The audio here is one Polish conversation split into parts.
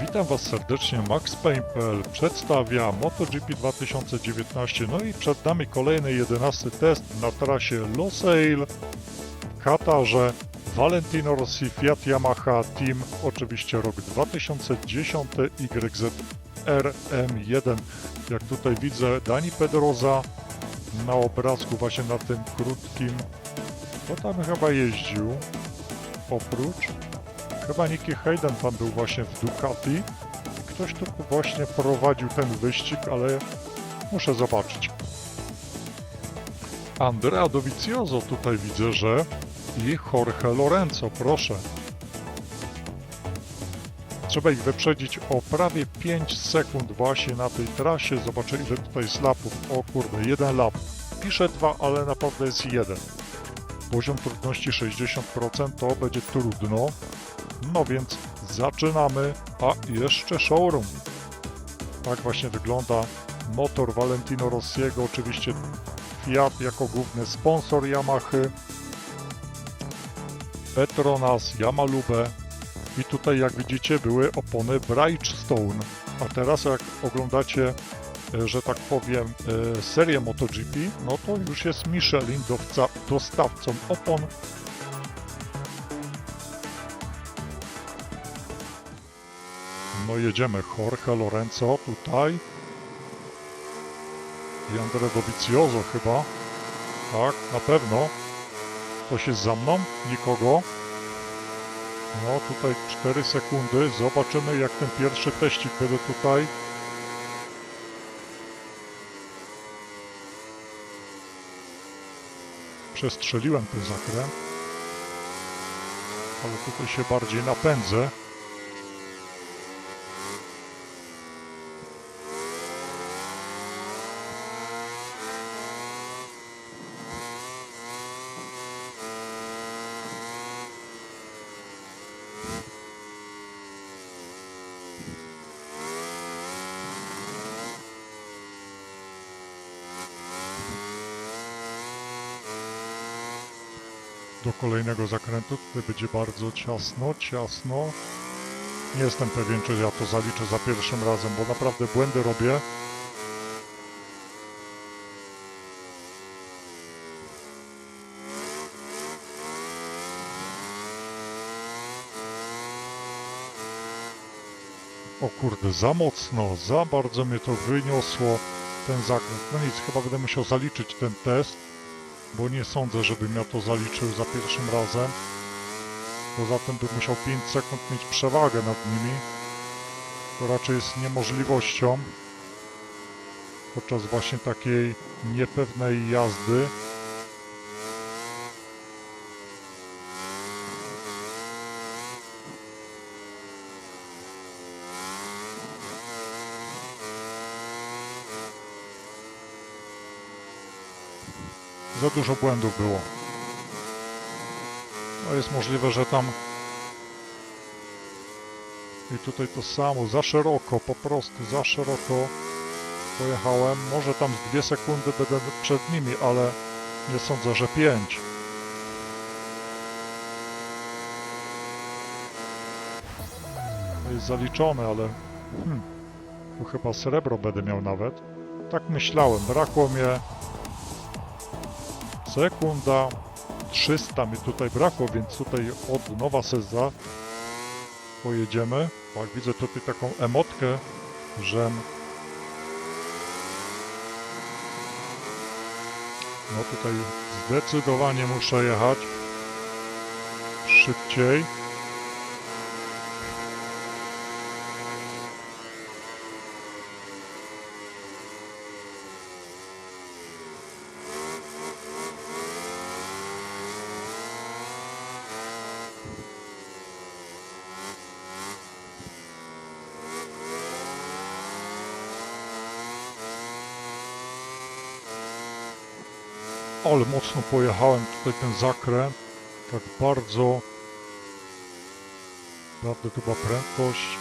Witam Was serdecznie, MaxPaint.pl przedstawia MotoGP 2019, no i przed nami kolejny 11 test na trasie Losail w Katarze. Valentino Rossi, Fiat Yamaha Team, oczywiście rok 2010 YZ RM1. Jak tutaj widzę Dani Pedroza na obrazku właśnie na tym krótkim, to tam chyba jeździł oprócz Chyba Nicky Hayden tam był właśnie w Ducati. Ktoś tu właśnie prowadził ten wyścig, ale muszę zobaczyć. Andrea Dovizioso tutaj widzę, że i Jorge Lorenzo, proszę. Trzeba ich wyprzedzić o prawie 5 sekund właśnie na tej trasie. Zobaczę ile tutaj jest lapów. O kurde, jeden lap. Piszę dwa, ale naprawdę jest jeden. Poziom trudności 60% to będzie trudno. No więc zaczynamy, a jeszcze showroom. Tak właśnie wygląda motor Valentino Rossiego, oczywiście Fiat jako główny sponsor Yamahy, Petronas, Yamalube i tutaj jak widzicie były opony Bridgestone, a teraz jak oglądacie, że tak powiem, e, serię MotoGP, no to już jest Michelin dostawcą opon No jedziemy, Jorge Lorenzo tutaj. I Andre Dovizioso chyba. Tak, na pewno. Ktoś jest za mną? Nikogo. No tutaj 4 sekundy. Zobaczymy jak ten pierwszy teścik będzie tutaj. Przestrzeliłem ten zakręt. Ale tutaj się bardziej napędzę. Do kolejnego zakrętu. Tutaj będzie bardzo ciasno, ciasno. Nie jestem pewien, czy ja to zaliczę za pierwszym razem, bo naprawdę błędy robię. O kurde, za mocno, za bardzo mnie to wyniosło ten zakręt. No nic, chyba będę musiał zaliczyć ten test bo nie sądzę, żebym ja to zaliczył za pierwszym razem. Poza tym bym musiał 5 sekund mieć przewagę nad nimi. To raczej jest niemożliwością podczas właśnie takiej niepewnej jazdy. Za dużo błędów było. No jest możliwe, że tam i tutaj to samo, za szeroko, po prostu za szeroko pojechałem. Może tam z dwie sekundy będę przed nimi, ale nie sądzę, że pięć. To jest zaliczone, ale hmm, chyba srebro będę miał nawet. Tak myślałem, brakło mnie sekunda 300 mi tutaj brakło, więc tutaj od nowa seza pojedziemy. Jak widzę tutaj taką emotkę, że no tutaj zdecydowanie muszę jechać szybciej. Ale mocno pojechałem tutaj ten zakręt. Tak bardzo. Naprawdę była prędkość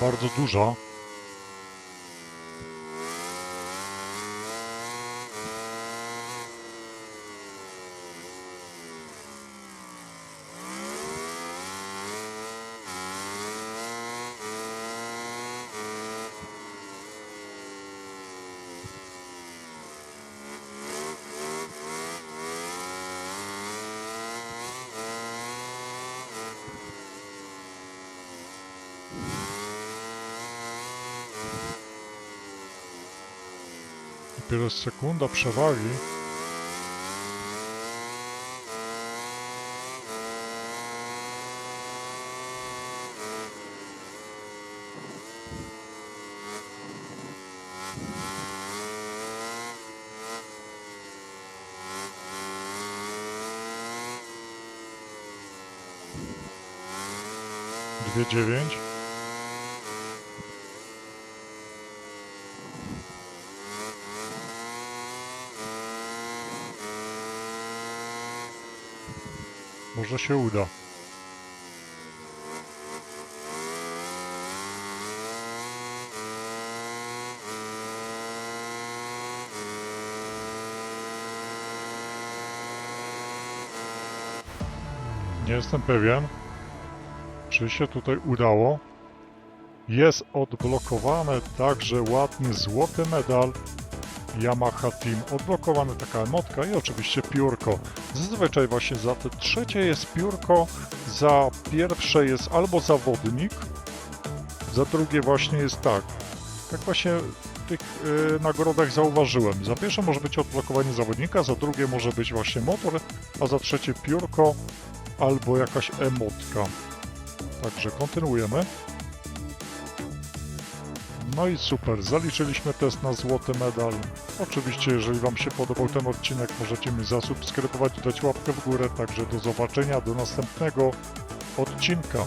bardzo duża. Dopiero sekunda przewagi. Dwie dziewięć. Może się uda. Nie jestem pewien, czy się tutaj udało. Jest odblokowane także ładny złoty medal Yamaha Team. Odblokowana taka emotka i oczywiście piórko. Zazwyczaj właśnie za te trzecie jest piórko, za pierwsze jest albo zawodnik, za drugie właśnie jest tak. Tak właśnie w tych y, nagrodach zauważyłem. Za pierwsze może być odblokowanie zawodnika, za drugie może być właśnie motor, a za trzecie piórko albo jakaś emotka. Także kontynuujemy. No i super, zaliczyliśmy test na złoty medal. Oczywiście, jeżeli Wam się podobał ten odcinek, możecie mnie zasubskrybować, dać łapkę w górę. Także do zobaczenia, do następnego odcinka.